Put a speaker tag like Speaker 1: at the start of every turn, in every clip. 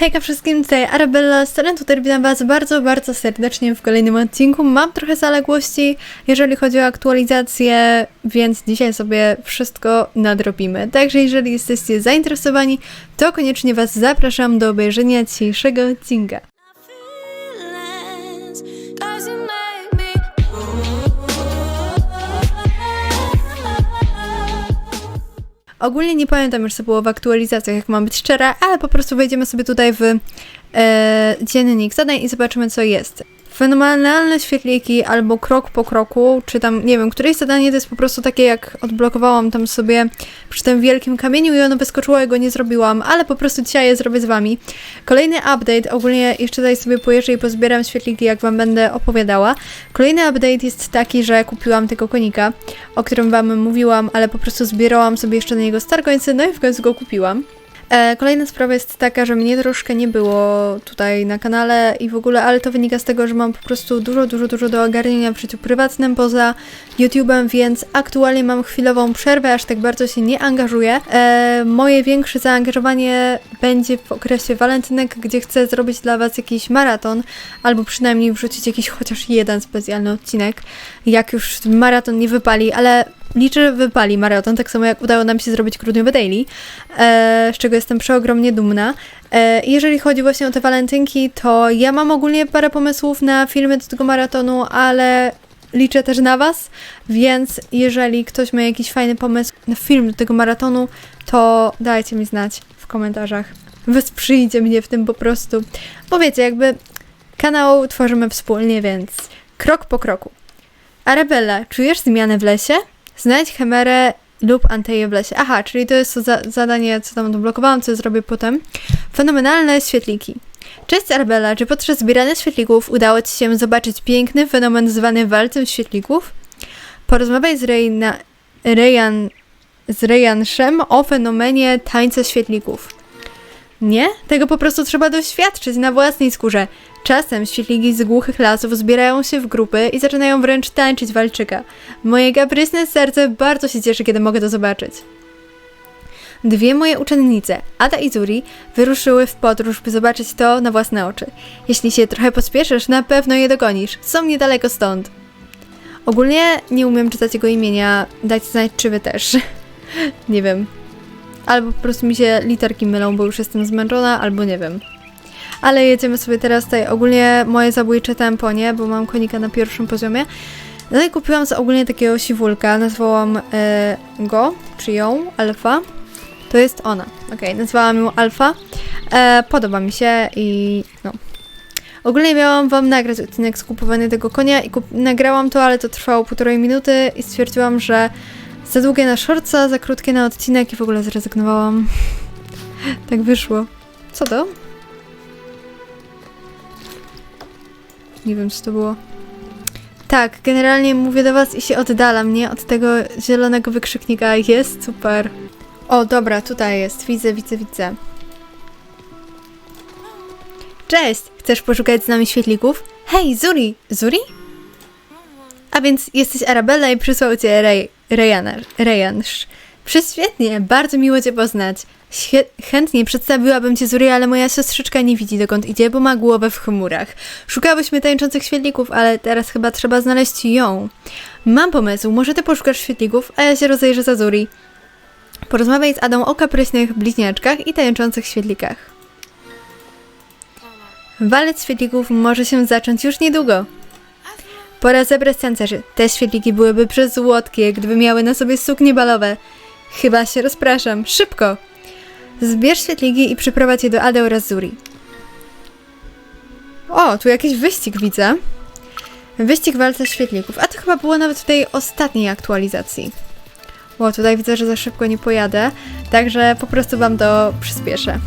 Speaker 1: Hejka wszystkim, tutaj Arabella z Talentu, tutaj witam was bardzo, bardzo serdecznie w kolejnym odcinku. Mam trochę zaległości, jeżeli chodzi o aktualizację, więc dzisiaj sobie wszystko nadrobimy. Także jeżeli jesteście zainteresowani, to koniecznie was zapraszam do obejrzenia dzisiejszego odcinka. Ogólnie nie pamiętam już co było w aktualizacjach, jak mam być szczera, ale po prostu wejdziemy sobie tutaj w e, dziennik zadań i zobaczymy co jest. Fenomenalne świetliki albo krok po kroku, czy tam, nie wiem, któreś zadanie to jest po prostu takie jak odblokowałam tam sobie przy tym wielkim kamieniu i ono wyskoczyło, ja go nie zrobiłam, ale po prostu dzisiaj je zrobię z wami. Kolejny update, ogólnie jeszcze tutaj sobie pojeżdżę i pozbieram świetliki, jak wam będę opowiadała. Kolejny update jest taki, że kupiłam tego konika, o którym wam mówiłam, ale po prostu zbierałam sobie jeszcze na niego stargońcy, no i w końcu go kupiłam. E, kolejna sprawa jest taka, że mnie troszkę nie było tutaj na kanale i w ogóle, ale to wynika z tego, że mam po prostu dużo, dużo, dużo do ogarnienia w życiu prywatnym poza YouTube'em, więc aktualnie mam chwilową przerwę, aż tak bardzo się nie angażuję. E, moje większe zaangażowanie będzie w okresie walentynek, gdzie chcę zrobić dla Was jakiś maraton, albo przynajmniej wrzucić jakiś chociaż jeden specjalny odcinek, jak już maraton nie wypali, ale liczę, że wypali maraton, tak samo jak udało nam się zrobić grudniowy daily, e, z czego jestem przeogromnie dumna. E, jeżeli chodzi właśnie o te walentynki, to ja mam ogólnie parę pomysłów na filmy do tego maratonu, ale liczę też na Was, więc jeżeli ktoś ma jakiś fajny pomysł na film do tego maratonu, to dajcie mi znać w komentarzach. Wesprzyjcie mnie w tym po prostu. Bo wiecie, jakby kanał tworzymy wspólnie, więc krok po kroku. Arabella, czujesz zmianę w lesie? Znajdź Chimerę lub Anteję w lesie. Aha, czyli to jest to za zadanie, co tam odblokowałam, co zrobię potem. Fenomenalne świetliki. Cześć Arabella, czy podczas zbierania świetlików udało Ci się zobaczyć piękny fenomen zwany walcem świetlików? Porozmawiaj z Rejna, Rejan, z Rejanszem o fenomenie tańca świetlików. Nie? Tego po prostu trzeba doświadczyć na własnej skórze. Czasem świetliki z głuchych lasów zbierają się w grupy i zaczynają wręcz tańczyć walczyka. Moje gabrysne serce bardzo się cieszy, kiedy mogę to zobaczyć. Dwie moje uczennice, Ada i Zuri, wyruszyły w podróż, by zobaczyć to na własne oczy. Jeśli się trochę pospieszysz, na pewno je dogonisz. Są niedaleko stąd. Ogólnie nie umiem czytać jego imienia. Dajcie znać, czy wy też. nie wiem. Albo po prostu mi się literki mylą, bo już jestem zmęczona, albo nie wiem. Ale jedziemy sobie teraz tutaj ogólnie moje zabójcze tempo, nie? Bo mam konika na pierwszym poziomie. No i kupiłam sobie ogólnie takiego siwulka, nazwałam e, go, czy ją, Alfa. To jest ona. Okej, nazwałam ją Alfa. E, podoba mi się i no. Ogólnie miałam wam nagrać odcinek z kupowania tego konia i nagrałam to, ale to trwało półtorej minuty i stwierdziłam, że za długie na shortsa, za krótkie na odcinek i w ogóle zrezygnowałam. tak wyszło. Co to? Nie wiem, co to było. Tak, generalnie mówię do was i się oddalam, nie? Od tego zielonego wykrzyknika. Jest super. O, dobra, tutaj jest. Widzę, widzę, widzę. Cześć! Chcesz poszukać z nami świetlików? Hej, Zuri! Zuri? A więc jesteś Arabella i przysłał cię Rej, Rejanar, Rejansz. Prześwietnie, bardzo miło cię poznać. Świe- chętnie przedstawiłabym cię Zuri, ale moja siostrzyczka nie widzi dokąd idzie, bo ma głowę w chmurach. Szukałyśmy tańczących świetlików, ale teraz chyba trzeba znaleźć ją. Mam pomysł, może ty poszukasz świetlików, a ja się rozejrzę za Zuri. Porozmawiaj z Adą o kapryśnych bliźniaczkach i tańczących świetlikach. Walec świetlików może się zacząć już niedługo. Pora zebrać tancerzy. Te świetliki byłyby przezłotkie, gdyby miały na sobie suknie balowe. Chyba się rozpraszam. Szybko! Zbierz świetliki i przyprowadź je do Ady oraz Zuri. O, tu jakiś wyścig widzę. Wyścig walca świetlików. A to chyba było nawet w tej ostatniej aktualizacji. O, tutaj widzę, że za szybko nie pojadę, także po prostu wam to przyspieszę.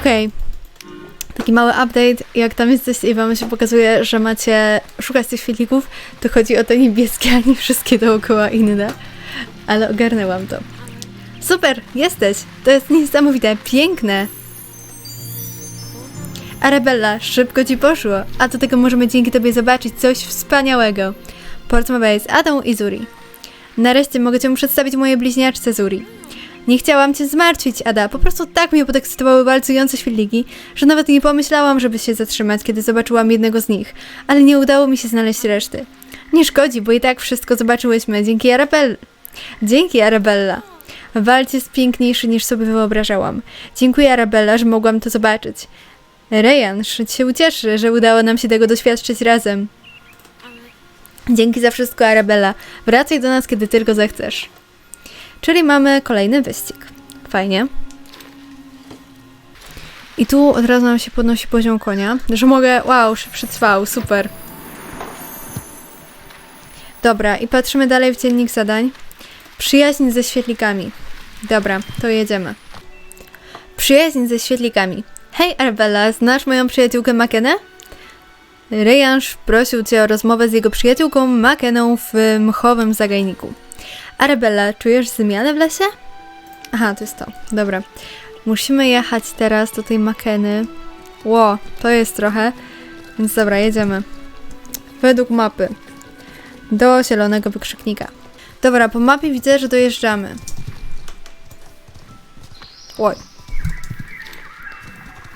Speaker 1: Okej. Taki mały update, jak tam jesteście i wam się pokazuje, że macie szukać tych świetlików, to chodzi o te niebieskie, a nie wszystkie dookoła inne. Ale ogarnęłam to. Super, jesteś! To jest niesamowite, piękne! Arabella, szybko ci poszło, a do tego możemy dzięki tobie zobaczyć coś wspaniałego. Portsmouth Base, Adam i Zuri. Nareszcie mogę cię przedstawić mojej bliźniaczce Zuri. Nie chciałam cię zmartwić, Ada. Po prostu tak mnie podekscytowały walcujące świetliki, że nawet nie pomyślałam, żeby się zatrzymać, kiedy zobaczyłam jednego z nich. Ale nie udało mi się znaleźć reszty. Nie szkodzi, bo i tak wszystko zobaczyłyśmy dzięki Arabella. Dzięki Arabella. Walc jest piękniejszy niż sobie wyobrażałam. Dziękuję Arabella, że mogłam to zobaczyć. Rejan się ucieszy, że udało nam się tego doświadczyć razem. Dzięki za wszystko, Arabella. Wracaj do nas, kiedy tylko zechcesz. Czyli mamy kolejny wyścig. Fajnie. I tu od razu nam się podnosi poziom konia, że mogę... Wow, przetrwał, super. Dobra, i patrzymy dalej w dziennik zadań. Przyjaźń ze świetlikami. Dobra, to jedziemy. Przyjaźń ze świetlikami. Hej, Arabella, znasz moją przyjaciółkę Makenę? Rejanż prosił cię o rozmowę z jego przyjaciółką Makeną w mchowym zagajniku. Arabella, czujesz zmianę w lesie? Aha, to jest to. Dobra. Musimy jechać teraz do tej Makeny. Ło, to jest trochę. Więc dobra, jedziemy. Według mapy. Do zielonego wykrzyknika. Dobra, po mapie widzę, że dojeżdżamy. Oj.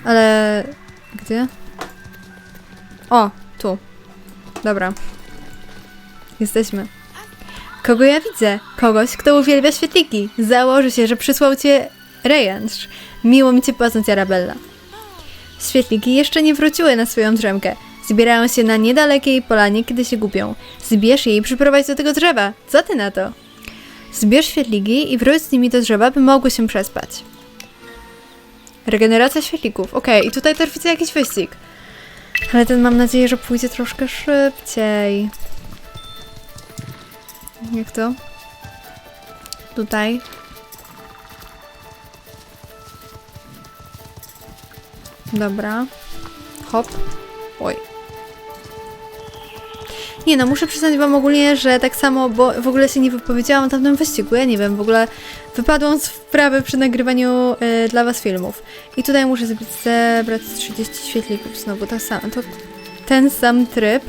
Speaker 1: Ale... Gdzie? O, tu. Dobra. Jesteśmy. Kogo ja widzę? Kogoś, kto uwielbia świetliki. Założy się, że przysłał cię Rejanż. Miło mi cię poznać, Arabella. Świetliki jeszcze nie wróciły na swoją drzemkę. Zbierają się na niedalekiej polanie, kiedy się gubią. Zbierz je i przyprowadź do tego drzewa. Co ty na to? Zbierz świetliki i wróć z nimi do drzewa, by mogły się przespać. Regeneracja świetlików. Okej, i tutaj też widzę jakiś wyścig. Ale ten mam nadzieję, że pójdzie troszkę szybciej. Jak to? Tutaj. Dobra. Hop. Oj. Nie no, muszę przyznać wam ogólnie, że tak samo, bo w ogóle się nie wypowiedziałam o tamtym wyścigu, ja nie wiem, w ogóle wypadłam z wprawy przy nagrywaniu e, dla was filmów. I tutaj muszę zebrać, zebrać 30 świetlików znowu, to sam, to ten sam tryb.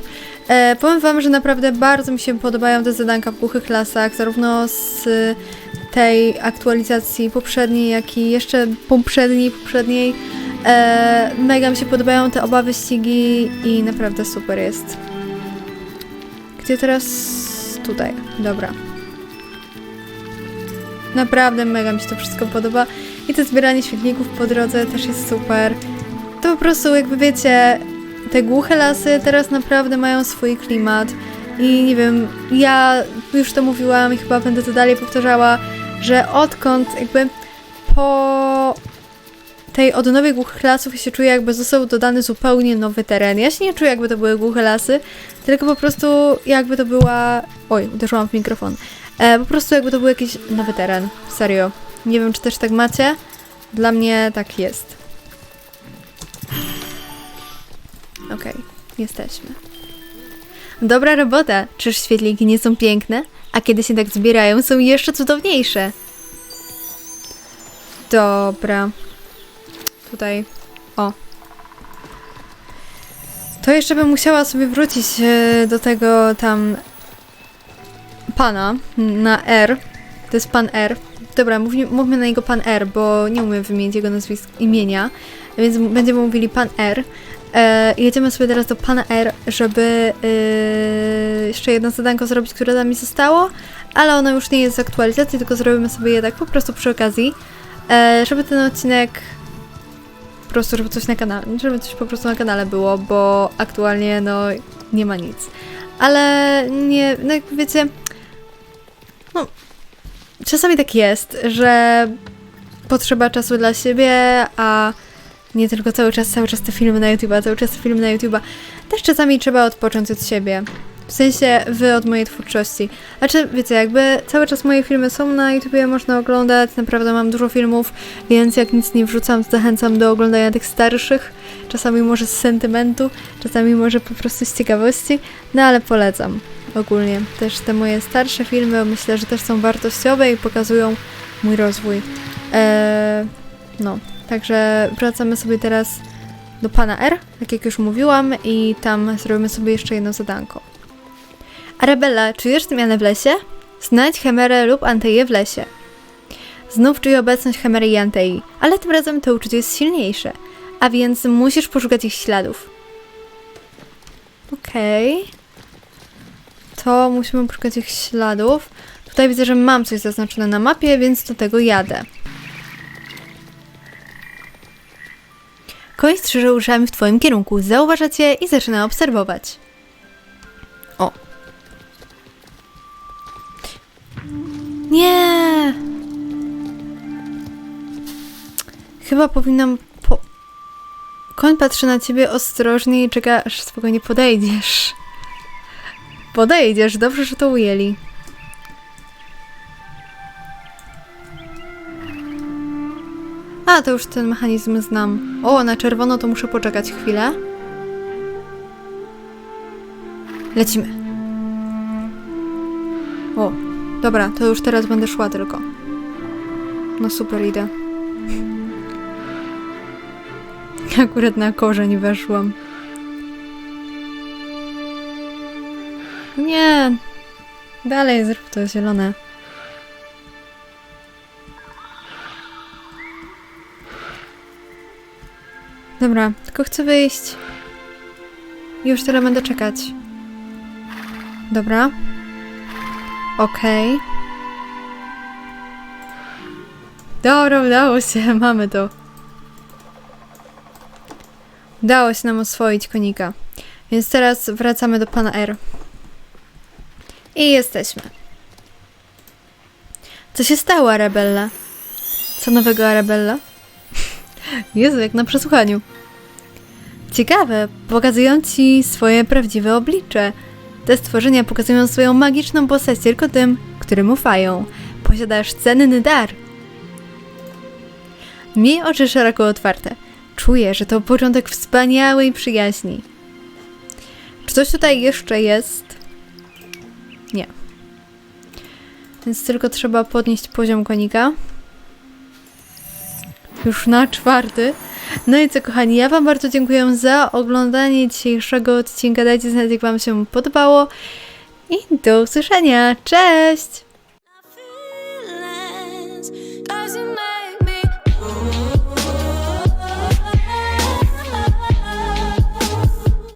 Speaker 1: E, powiem wam, że naprawdę bardzo mi się podobają te zadanka w głuchych lasach, zarówno z tej aktualizacji poprzedniej, jak i jeszcze poprzedniej, poprzedniej. E, mega mi się podobają te oba wyścigi i naprawdę super jest. Gdzie teraz? Tutaj, dobra. Naprawdę mega mi się to wszystko podoba i to zbieranie świetlików po drodze też jest super. To po prostu jakby wiecie, te głuche lasy teraz naprawdę mają swój klimat i nie wiem, ja już to mówiłam i chyba będę to dalej powtarzała, że odkąd jakby po tej odnowie głuchych lasów się czuję jakby został dodany zupełnie nowy teren. Ja się nie czuję jakby to były głuche lasy, tylko po prostu jakby to była... Oj, uderzyłam w mikrofon. E, po prostu jakby to był jakiś nowy teren. Serio. Nie wiem, czy też tak macie. Dla mnie tak jest. Okej, jesteśmy. Dobra robota. Czyż świetliki nie są piękne? A kiedy się tak zbierają, są jeszcze cudowniejsze. Dobra. Tutaj. O. To jeszcze bym musiała sobie wrócić e, do tego tam pana na R. To jest pan R. Dobra, mówmy, mówmy na niego pan R, bo nie umiem wymienić jego nazwisk imienia, więc będziemy mówili pan R. E, jedziemy sobie teraz do pana R, żeby e, jeszcze jedno zadanko zrobić, które nam mi zostało, ale ono już nie jest z aktualizacji, tylko zrobimy sobie je tak po prostu przy okazji, e, żeby ten odcinek po prostu, żeby coś na kanale, żeby coś po prostu na kanale było, bo aktualnie no nie ma nic. Ale nie, no jak wiecie, no czasami tak jest, że potrzeba czasu dla siebie, a nie tylko cały czas, cały czas te filmy na YouTube, cały czas te filmy na YouTube. Też czasami trzeba odpocząć od siebie. W sensie wy od mojej twórczości. Znaczy, wiecie, jakby cały czas moje filmy są na YouTubie, można oglądać, naprawdę mam dużo filmów, więc jak nic nie wrzucam, zachęcam do oglądania tych starszych. Czasami może z sentymentu, czasami może po prostu z ciekawości, no ale polecam ogólnie. Też te moje starsze filmy myślę, że też są wartościowe i pokazują mój rozwój. Eee, no, także wracamy sobie teraz do pana R, tak jak już mówiłam, i tam zrobimy sobie jeszcze jedno zadanko. Arabella, czujesz zmianę w lesie? Znajdź Hemerę lub Anteję w lesie. Znów czuję obecność Hemery i Antei, ale tym razem to uczucie jest silniejsze, a więc musisz poszukać ich śladów. Okej. To musimy poszukać ich śladów. Tutaj widzę, że mam coś zaznaczone na mapie, więc do tego jadę. Koń strzyże uszami w twoim kierunku, zauważa cię i zaczyna obserwować. O. Nie! Chyba powinnam po... Koń patrzy na ciebie ostrożnie i czeka, aż spokojnie podejdziesz. Podejdziesz, dobrze, że to ujęli. A, to już ten mechanizm znam. O, na czerwono to muszę poczekać chwilę. Lecimy. O, dobra, to już teraz będę szła tylko. No super, idę. Akurat na korzeń weszłam. Nie. Dalej zrób to zielone. Dobra, tylko chcę wyjść. Już teraz będę czekać. Dobra. Okej. Dobra, udało się, mamy to. Udało się nam oswoić konika. Więc teraz wracamy do pana R. I jesteśmy. Co się stało, Arabella? Co nowego, Arabella? Jezu, jak na przesłuchaniu. Ciekawe, pokazują ci swoje prawdziwe oblicze. Te stworzenia pokazują swoją magiczną postać tylko tym, którym ufają. Posiadasz cenny dar. Miej oczy szeroko otwarte. Czuję, że to początek wspaniałej przyjaźni. Czy coś tutaj jeszcze jest? Nie. Więc tylko trzeba podnieść poziom konika. Już na czwarty. No i co, kochani, ja Wam bardzo dziękuję za oglądanie dzisiejszego odcinka. Dajcie znać, jak Wam się podobało. I do usłyszenia. Cześć!